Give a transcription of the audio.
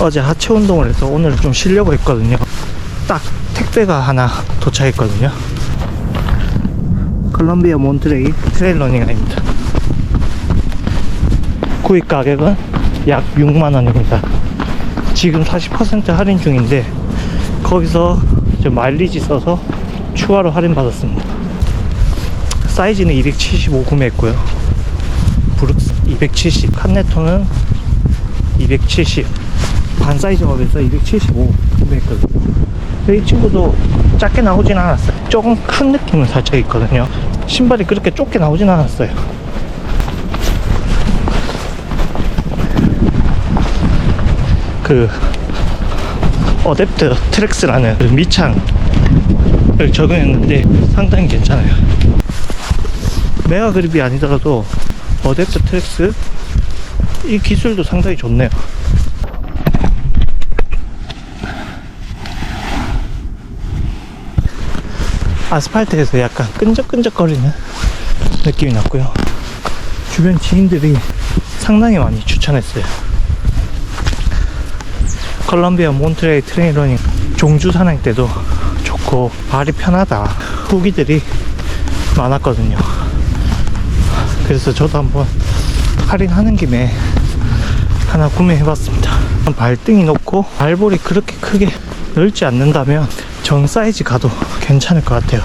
어제 하체 운동을 해서 오늘 좀 쉬려고 했거든요. 딱 택배가 하나 도착했거든요. 콜롬비아 몬트레이 트레일 러닝화입니다. 구입 가격은 약 6만원입니다. 지금 40% 할인 중인데, 거기서 저 마일리지 써서 추가로 할인 받았습니다. 사이즈는 275 구매했고요. 브룩스 270, 칸네토는 270, 반 사이즈 업에서 275 구매했거든요. 이 친구도 작게 나오진 않았어요. 조금 큰 느낌은 살짝 있거든요. 신발이 그렇게 좁게 나오진 않았어요. 그 어댑터 트랙스라는 그 밑창을 적용했는데 상당히 괜찮아요. 메가 그립이 아니더라도 어댑터 트랙스 이 기술도 상당히 좋네요. 아스팔트에서 약간 끈적끈적거리는 느낌이 났고요. 주변 지인들이 상당히 많이 추천했어요. 컬럼비아 몬트레이 트레인 러닝 종주 산행 때도 좋고 발이 편하다 후기들이 많았거든요. 그래서 저도 한번 할인하는 김에 하나 구매해봤습니다. 발등이 높고 발볼이 그렇게 크게 넓지 않는다면 정 사이즈 가도 괜찮을 것 같아요.